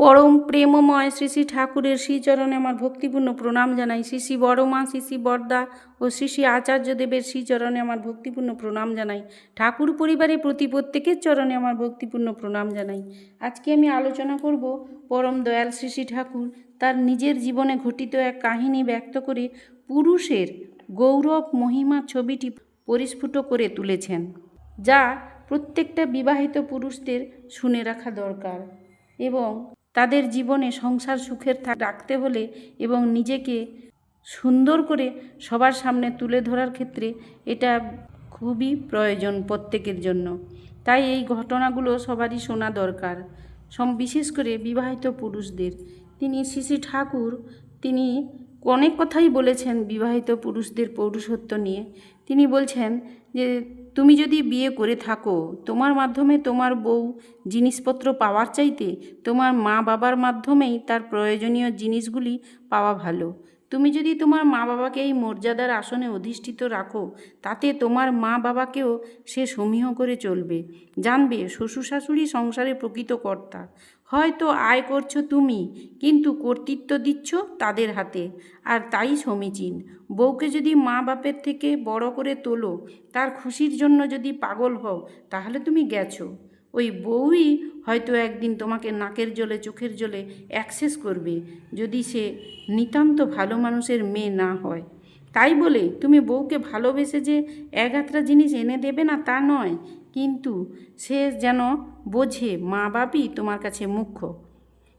পরম প্রেমময় শ্রী শ্রী ঠাকুরের শ্রীচরণে আমার ভক্তিপূর্ণ প্রণাম জানাই। শ্রী শ্রী বড়মা, শ্রী শ্রী বরদা ও শ্রী শ্রী আচার্যদেবের শ্রীচরণে আমার ভক্তিপূর্ণ প্রণাম জানাই। ঠাকুর পরিবারের প্রতি প্রত্যেকের চরণে আমার ভক্তিপূর্ণ প্রণাম জানাই। আজকে আমি আলোচনা করব পরম দয়াল শ্রী শ্রী ঠাকুর তার নিজের জীবনে ঘটিত এক কাহিনী ব্যক্ত করে পুরুষের গৌরব মহিমা ছবিটি পরিস্ফুট করে তুলেছেন, যা প্রত্যেকটা বিবাহিত পুরুষদের শুনে রাখা দরকার এবং তাদের জীবনে সংসার সুখের রাখতে হলে এবং নিজেকে সুন্দর করে সবার সামনে তুলে ধরার ক্ষেত্রে এটা খুবই প্রয়োজন প্রত্যেকের জন্য। তাই এই ঘটনাগুলো সবারই শোনা দরকার। বিশেষ করে বিবাহিত পুরুষদের। তিনি শ্রী ঠাকুর, তিনি অনেক কথাই বলেছেন বিবাহিত পুরুষদের পৌরুষত্ব নিয়ে। তিনি বলছেন যে তুমি যদি বিয়ে করে থাকো, তোমার মাধ্যমে তোমার বউ জিনিসপত্র পাওয়ার চাইতে তোমার মা বাবার মাধ্যমেই তার প্রয়োজনীয় জিনিসগুলি পাওয়া ভালো। তুমি যদি তোমার মা বাবাকে এই মর্যাদার আসনে অধিষ্ঠিত রাখো, তাতে তোমার মা বাবাকেও সে সমীহ করে চলবে। জানবে শ্বশুর শাশুড়ি সংসারে প্রকৃত কর্তা। হয়তো আয় করছ তুমি, কিন্তু কর্তৃত্ব দিচ্ছ তাদের হাতে। আর তাই সমীচীন। বউকে যদি মা বাপের থেকে বড় করে তোলো, তার খুশির জন্য যদি পাগল হও, তাহলে তুমি গেছো। ওই বউই হয়তো একদিন তোমাকে নাকের জলে, চোখের জলে অ্যাক্সেস করবে, যদি সে নিতান্ত ভালো মানুষের মেয়ে না হয়। তাই বলে তুমি বউকে ভালোবেসে যে এগাত্রা জিনিস এনে দেবে না তা নয়। কিন্তু সে যেন বোঝে মা বাপই তোমার কাছে মুখ্য।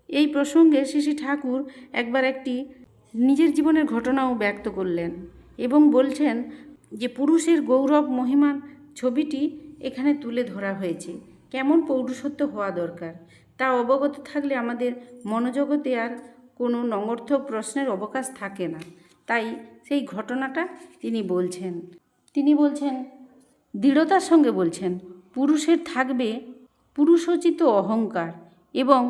এই প্রসঙ্গে শ্রী ঠাকুর একবার একটি নিজের জীবনের ঘটনাও ব্যক্ত করলেন এবং বলছেন যে পুরুষের গৌরব মহিমার ছবিটি এখানে তুলে ধরা হয়েছে। কেমন পৌরুষত্ব হওয়া দরকার? তা অবগত থাকলে আমাদের মনোজগতে আর কোনো নঙর্থক প্রশ্নের অবকাশ থাকে না। তাই সেই ঘটনাটা তিনি বলছেন। তিনি বলছেন, দৃঢ়তার সঙ্গে বলছেন, পুরুষের থাকবে পুরুষোচিত অহংকার এবং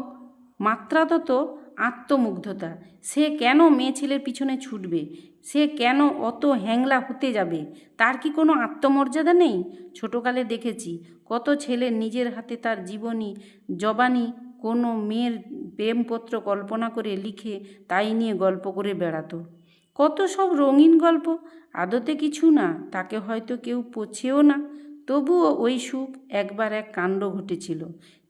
মাত্রাতত আত্মমুগ্ধতা। সে কেন মেয়ে ছেলের পিছনে ছুটবে? সে কেন অত হ্যাংলা হতে যাবে? তার কি কোনো আত্মমর্যাদা নেই? ছোটোকালে দেখেছি, কত ছেলে নিজের হাতে তার জীবনী, জবানি, কোনো মেয়ের প্রেমপত্র কল্পনা করে লিখে তাই নিয়ে গল্প করে বেড়াতো। কত সব রঙিন গল্প। আদতে কিছু না, তাকে হয়তো কেউ পছেও না। তবুও ওই সুখ একবার এক কাণ্ড ঘটেছিল।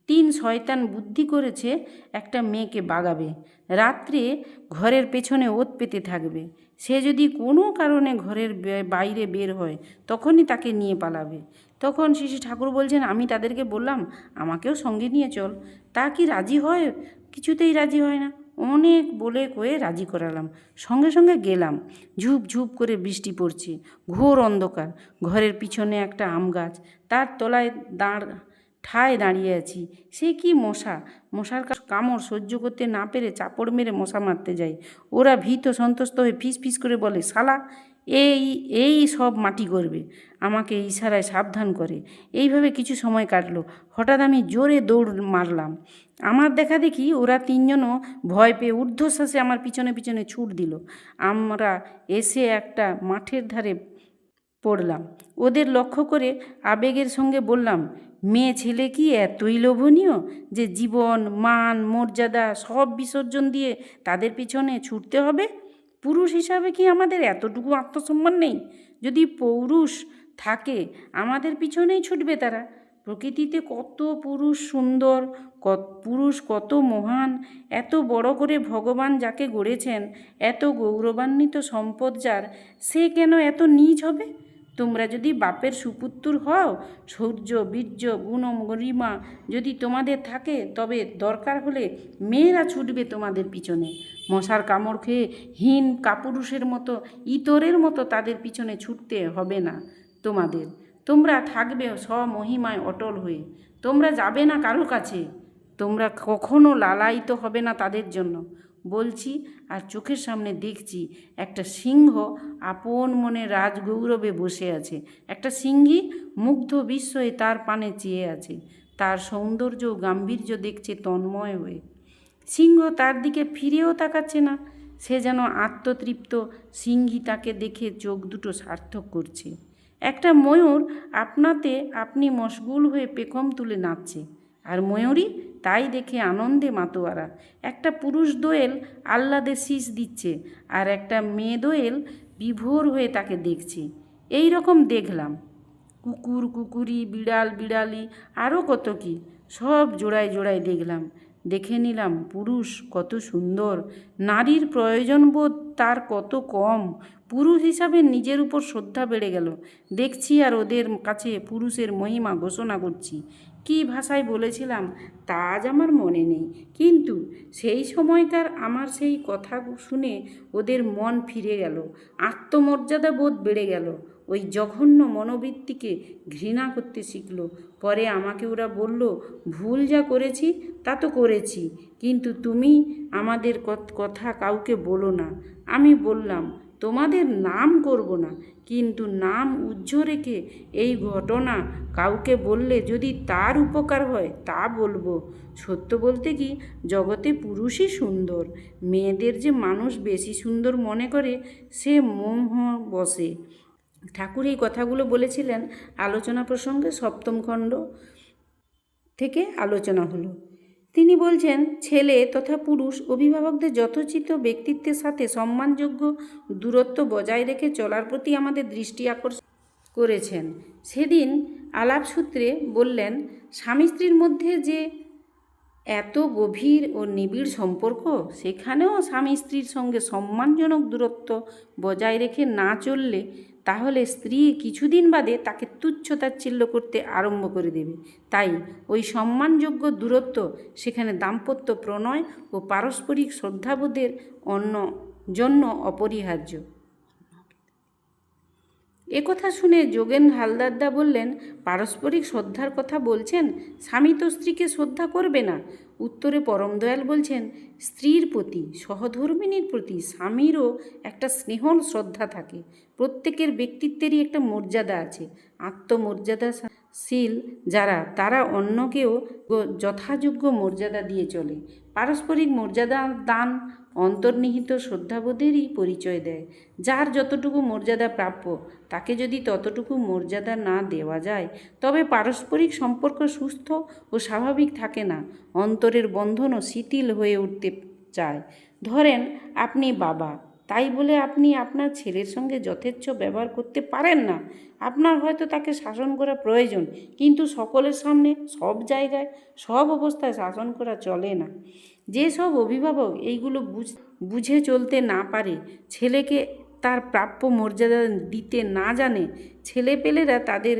তিন শয়তান বুদ্ধি করেছে, একটা মেয়েকে বাগাবে। রাত্রে ঘরের পেছনে ওত পেতে থাকবে। সে যদি কোনো কারণে ঘরের বাইরে বের হয়, তখনই তাকে নিয়ে পালাবে। তখন শিশু ঠাকুর বলছেন, আমি তাদেরকে বললাম, আমাকেও সঙ্গে নিয়ে চল। তা কি রাজি হয়? কিছুতেই রাজি হয় না। অনেক বলে কয়ে রাজি করালাম। সঙ্গে সঙ্গে গেলাম। ঝুপ ঝুপ করে বৃষ্টি পড়ছে। ঘোর অন্ধকার। ঘরের পিছনে একটা আম গাছ। তার তলায় দাঁড়, ঠায় দাঁড়িয়ে আছি। সে কি মশা? মশার কামড় সহ্য করতে না পেরে চাপড় মেরে মশা মারতে যায় ওরা ভীত সন্তুষ্ট হয়ে ফিস ফিস করে বলে, শালা এই এই সব মাটি করবে আমাকে ইশারায় সাবধান করে। এইভাবে কিছু সময় কাটলো। হঠাৎ আমি জোরে দৌড় মারলাম। আমার দেখা দেখি ওরা তিনজনও ভয় পেয়ে ঊর্ধ্বশ্বাসে আমার পিছনে পিছনে ছুট দিল। আমরা এসে একটা মাঠের ধারে পড়লাম। ওদের লক্ষ্য করে আবেগের সঙ্গে বললাম, মেয়ে ছেলে কি এতই লোভনীয় যে জীবন, মান, মর্যাদা সব বিসর্জন দিয়ে তাদের পিছনে ছুটতে হবে? পুরুষ হিসাবে কি আমাদের এতটুকু আত্মসম্মান নেই? যদি পৌরুষ থাকে, আমাদের পিছনেই ছুটবে তারা। প্রকৃতিতে কত পুরুষ সুন্দর, কত পুরুষ কত মহান, এত বড় করে ভগবান যাকে গড়েছেন, এত গৌরবান্বিত সম্পদ যার, সে কেন এত নীচ হবে? তোমরা যদি বাপের সুপুত্র হও শৌর্য বীর্য গুণ গরিমা যদি তোমাদের থাকে, তবে দরকার হলে মেয়েরা ছুটবে তোমাদের পিছনে। মশার কামড় খেয়ে হীন কাপুরুষের মতো, ইতরের মতো তাদের পিছনে ছুটতে হবে না তোমাদের। তোমরা থাকবে স্বমহিমায় অটল হয়ে। তোমরা যাবে না কারও কাছে। তোমরা কখনো লালায়িত হবে না তাদের জন্য। বলছি আর চোখের সামনে দেখছি একটা সিংহ আপন মনে রাজগৌরবে বসে আছে। একটা সিংহী মুগ্ধ বিস্ময়ে তার পানে চেয়ে আছে। তার সৌন্দর্য গাম্ভীর্য দেখছে তন্ময় হয়ে। সিংহ তার দিকে ফিরেও তাকাচ্ছে না। সে যেন আত্মতৃপ্ত। সিংহী তাকে দেখে চোখ দুটো সার্থক করছে। একটা ময়ূর আপনাতে আপনি মশগুল হয়ে পেখম তুলে নাচছে। আর ময়ূরী তাই দেখে আনন্দে মাতোয়ারা। একটা পুরুষ দোয়েল আহ্লাদে শীষ দিচ্ছে আর একটা মেয়ে দোয়েল বিভোর হয়ে তাকে দেখছে। এই রকম দেখলাম। কুকুর, কুকুরি, বিড়াল, বিড়ালি আরও কত কি, সব জোড়ায় জোড়ায় দেখলাম। দেখে নিলাম পুরুষ কত সুন্দর। নারীর প্রয়োজনবোধ তার কত কম। পুরুষ হিসাবে নিজের উপর শ্রদ্ধা বেড়ে গেল। দেখছি আর ওদের কাছে পুরুষের মহিমা ঘোষণা করছি। কী ভাষায় বলেছিলাম তা আজ আমার মনে নেই। কিন্তু সেই সময়কার আমার সেই কথা শুনে ওদের মন ফিরে গেল, আত্মমর্যাদা বোধ বেড়ে গেল। ওই জঘন্য মনোবৃত্তিকে ঘৃণা করতে শিখল। পরে আমাকে ওরা বলল, ভুল যা করেছি তা তো করেছি, কিন্তু তুমি আমাদের কথা কাউকে বলো না। আমি বললাম তোমাদের নাম করব না, কিন্তু নাম উজ্জ্ব রেখে এই ঘটনা কাউকে বললে যদি তার উপকার হয় তা বলব। সত্য বলতে কি, জগতে পুরুষই সুন্দর, মেয়েদের যে মানুষ বেশি সুন্দর মনে করে, সে মোহ বসে। ঠাকুর এই কথাগুলো বলেছিলেন আলোচনা প্রসঙ্গে সপ্তম খণ্ড থেকে আলোচনা হলো। তিনি বলছেন, ছেলে তথা পুরুষ অভিভাবকদের যথোচিত ব্যক্তিত্বের সাথে সম্মানযোগ্য দূরত্ব বজায় রেখে চলার প্রতি আমাদের দৃষ্টি আকর্ষণ করেছেন। সেদিন আলাপ সূত্রে বললেন, স্বামী স্ত্রীর মধ্যে যে এত গভীর ও নিবিড় সম্পর্ক, সেখানেও স্বামী স্ত্রীর সঙ্গে সম্মানজনক দূরত্ব বজায় রেখে না চললে তাহলে স্ত্রী কিছুদিন বাদে তাকে তুচ্ছ তাচ্ছিল্য করতে আরম্ভ করে দেবে। তাই ওই সম্মানযোগ্য দূরত্ব, সেখানে দাম্পত্য প্রণয় ও পারস্পরিক শ্রদ্ধাবোধের অন্য, জন্য অপরিহার্য। একথা শুনে যোগেন হালদারদা বললেন, পারস্পরিক শ্রদ্ধার কথা বলছেন? স্বামী তো স্ত্রীকে শ্রদ্ধা করবে না। উত্তরে পরম দয়াল বলছেন, স্ত্রীর প্রতি, সহধর্মিনীর প্রতি স্বামীরও একটা স্নেহ শ্রদ্ধা থাকে। প্রত্যেকের ব্যক্তিত্বেরই একটা মর্যাদা আছে। আত্মমর্যাদাশীল যারা, তারা অন্যকেও যথাযোগ্য মর্যাদা দিয়ে চলে। পারস্পরিক মর্যাদা দান অন্তর্নিহিত শ্রদ্ধাবোধেরই পরিচয় দেয়, যার যতটুকু মর্যাদা প্রাপ্য, তাকে যদি ততটুকু মর্যাদা না দেওয়া যায়, তবে পারস্পরিক সম্পর্ক সুস্থ ও স্বাভাবিক থাকে না, অন্তরের বন্ধনও শিথিল হয়ে উঠতে চায়। ধরেন, আপনি বাবা। তাই বলে আপনি আপনার ছেলের সঙ্গে যথেচ্ছ ব্যবহার করতে পারেন না। আপনার হয়তো তাকে শাসন করা প্রয়োজন, কিন্তু সকলের সামনে, সব জায়গায়, সব অবস্থায় শাসন করা চলে না। যেসব অভিভাবক এইগুলো বুঝ চলতে না পারে, ছেলেকে তার প্রাপ্য মর্যাদা দিতে না জানে, ছেলেপেলেরা তাদের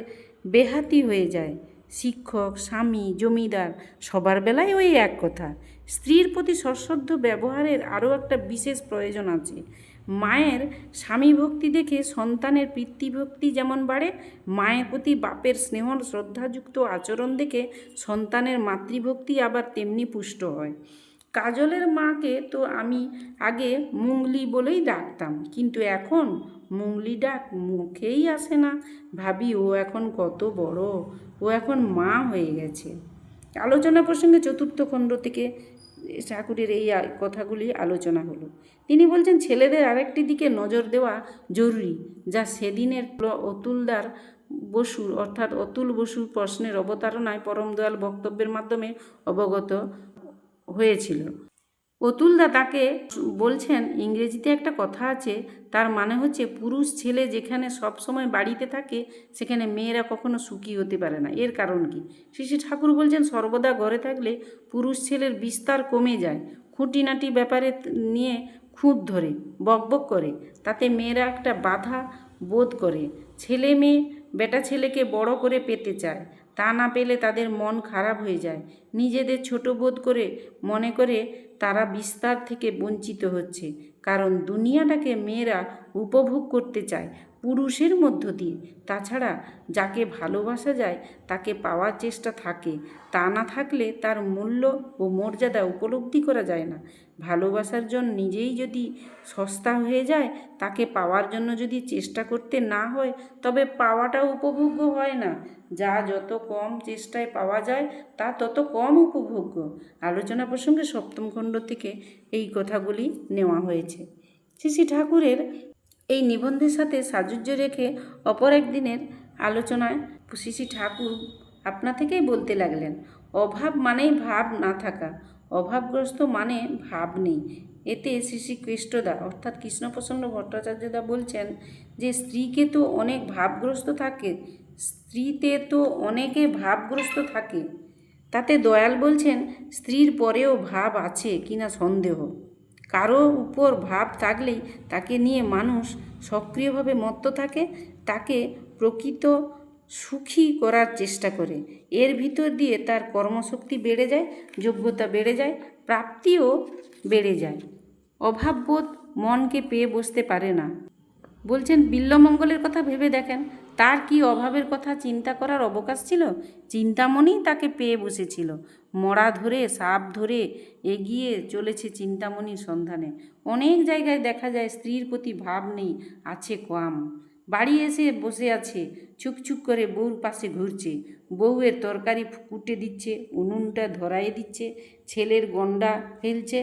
বেহাতি হয়ে যায়। শিক্ষক, স্বামী, জমিদার, সবার বেলায় ওই এক কথা। স্ত্রীর প্রতি সশ্রদ্ধ ব্যবহারের আরও একটা বিশেষ প্রয়োজন আছে। মায়ের স্বামী ভক্তি দেখে সন্তানের পিতৃভক্তি যেমন বাড়ে, মায়ের প্রতি বাপের স্নেহ শ্রদ্ধাযুক্ত আচরণ দেখে সন্তানের মাতৃভক্তি আবার তেমনি পুষ্ট হয়। কাজলের মাকে তো আমি আগে মুংলি বলেই ডাকতাম, কিন্তু এখন মুংলি ডাক মুখেই আসে না। ভাবি, ও এখন কত বড়, ও এখন মা হয়ে গেছে। আলোচনা প্রসঙ্গে চতুর্থ খণ্ড থেকে ঠাকুরের এই কথাগুলি আলোচনা হলো। তিনি বলছেন, ছেলেদের আরেকটি দিকে নজর দেওয়া জরুরি, যা সেদিনের অতুলদার বসুর, অর্থাৎ অতুল বসুর প্রশ্নের অবতারণায় পরমদয়াল বক্তব্যের মাধ্যমে অবগত হয়েছিল। অতুলদা তাকে বলছেন, ইংরেজিতে একটা কথা আছে, তার মানে হচ্ছে পুরুষ ছেলে যেখানে সব সময় বাড়িতে থাকে, সেখানে মেয়েরা কখনো সুখী হতে পারে না। এর কারণ কি? শ্রী ঠাকুর বলছেন, সর্বদা ঘরে থাকলে পুরুষ ছেলের বিস্তার কমে যায়। খুঁটিনাটি ব্যাপারে নিয়ে খুঁত ধরে বকবক করে। তাতে মেয়েরা একটা বাধা বোধ করে। ছেলে মেয়ে বেটা ছেলেকে বড় করে পেতে চায়। তা না পেলে তাদের মন খারাপ হয়ে যায়। নিজেদের ছোট বোধ করে মনে করে তারা বিস্তার থেকে বঞ্চিত হচ্ছে। কারণ দুনিয়াটাকে মেয়েরা উপভোগ করতে চায়। পুরুষের মধ্য দিয়ে। তাছাড়া যাকে ভালোবাসা যায়, তাকে পাওয়ার চেষ্টা থাকে। তা না থাকলে তার মূল্য ও মর্যাদা উপলব্ধি করা যায় না। ভালোবাসার জন্য নিজেই যদি সস্তা হয়ে যায়, তাকে পাওয়ার জন্য যদি চেষ্টা করতে না হয়, তবে পাওয়াটা উপভোগ্য হয় না। যা যত কম চেষ্টায় পাওয়া যায়, তা তত কম উপভোগ্য। আলোচনা প্রসঙ্গে সপ্তম খণ্ড থেকে এই কথাগুলি নেওয়া হয়েছে। শ্রী ঠাকুরের এই নিবন্ধের সাথে সাযুজ্য রেখে অপর একদিনের আলোচনায় শ্রী ঠাকুর আপনা থেকেই বলতে লাগলেন, অভাব মানেই ভাব না থাকা, অভাবগ্রস্ত মানে ভাব নেই। এতে শ্রী শ্রী কৃষ্ণদা অর্থাৎ কৃষ্ণপ্রসন্ন ভট্টাচার্যদা বলছেন যে, স্ত্রীকে তো অনেক ভাবগ্রস্ত থাকে, স্ত্রীতে তো অনেকে ভাবগ্রস্ত থাকে। তাতে দয়াল বলছেন, স্ত্রীর পরেও ভাব আছে কিনা সন্দেহ। কারও উপর ভাব থাকলেই তাকে নিয়ে মানুষ সক্রিয়ভাবে মত্ত থাকে, তাকে প্রকৃত সুখী করার চেষ্টা করে। এর ভিতর দিয়ে তার কর্মশক্তি বেড়ে যায়, যোগ্যতা বেড়ে যায়, প্রাপ্তিও বেড়ে যায়। অভাববোধ মনকে পেয়ে বসতে পারে না। বলছেন, বিল্লমঙ্গলের কথা ভেবে দেখেন, তার কি অভাবের কথা চিন্তা করার অবকাশ ছিল? চিন্তামণি তাকে পেয়ে বসেছিল। মরা ধরে, সাপ ধরে এগিয়ে চলেছে চিন্তামণির সন্ধানে। অনেক জায়গায় দেখা যায় স্ত্রীর প্রতি ভাব নেই, আছে কম বাড়ি এসে বসে আছে ছুকছুক করে বউর পাশে ঘুরছে। বউয়ের তরকারি কুটে দিচ্ছে, উনুনটা ধরাই দিচ্ছে, ছেলের গন্ডা ফেলছে,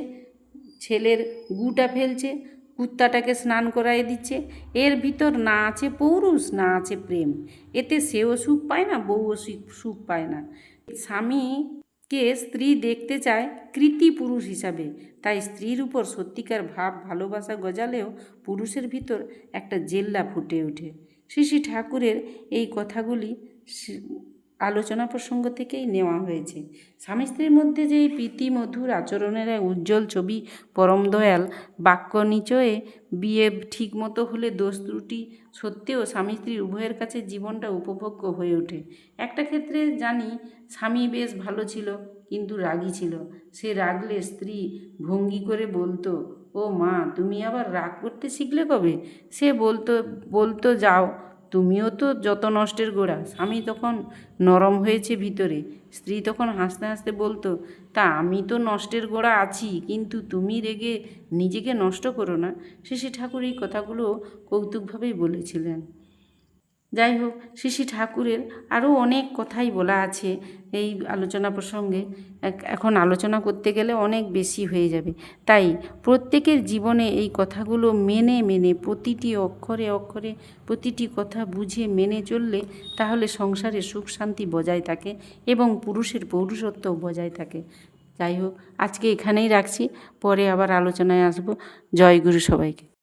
ছেলের গুটা ফেলছে কুত্তাটাকে স্নান করাই দিচ্ছে। এর ভিতর না আছে পৌরুষ, না আছে প্রেম। এতে সেও সুখ পায় না, বউও সুখ- পায় না। স্বামীকে স্ত্রী দেখতে চায় কৃতি পুরুষ হিসাবে। তাই স্ত্রীর উপর সত্যিকার ভাব, ভালোবাসা গজালেও পুরুষের ভিতর একটা জেল্লা ফুটে ওঠে। শ্রী শ্রী ঠাকুরের এই কথাগুলি আলোচনা প্রসঙ্গ থেকেই নেওয়া হয়েছে। স্বামী স্ত্রীর মধ্যে যে প্রীতি মধুর আচরণের এক উজ্জ্বল ছবি, পরম দয়াল, বাক্য নিচয়ে বিয়ে ঠিক মতো হলে দোষ ত্রুটি সত্ত্বেও স্বামী স্ত্রী উভয়ের কাছে জীবনটা উপভোগ্য হয়ে ওঠে। একটা ক্ষেত্রে জানি স্বামী বেশ ভালো ছিল, কিন্তু রাগী ছিল। সে রাগলে স্ত্রী ভঙ্গি করে বলতো, ও মা, তুমি আবার রাগ করতে শিখলে কবে? সে বলতো বলতো যাও তুমিও তো যত নষ্টের গোড়া। স্বামী তখন নরম হয়েছে ভিতরে। স্ত্রী তখন হাসতে হাসতে বলতো, তা আমি তো নষ্টের গোড়া আছি, কিন্তু তুমি রেগে নিজেকে নষ্ট করো না। শ্রী ঠাকুর এই কথাগুলো কৌতুকভাবেই বলেছিলেন। যাই হোক শ্রী ঠাকুরের আরও অনেক কথাই বলা আছে এই আলোচনা প্রসঙ্গে। এখন আলোচনা করতে গেলে অনেক বেশি হয়ে যাবে। তাই প্রত্যেকের জীবনে এই কথাগুলো মেনে মেনে প্রতিটি অক্ষরে অক্ষরে প্রতিটি কথা বুঝে মেনে চললে তাহলে সংসারে সুখ শান্তি বজায় থাকে এবং পুরুষের পৌরুষত্ব বজায় থাকে। যাই হোক, আজকে এখানেই রাখছি। পরে আবার আলোচনায় আসব। জয় গুরু সবাইকে।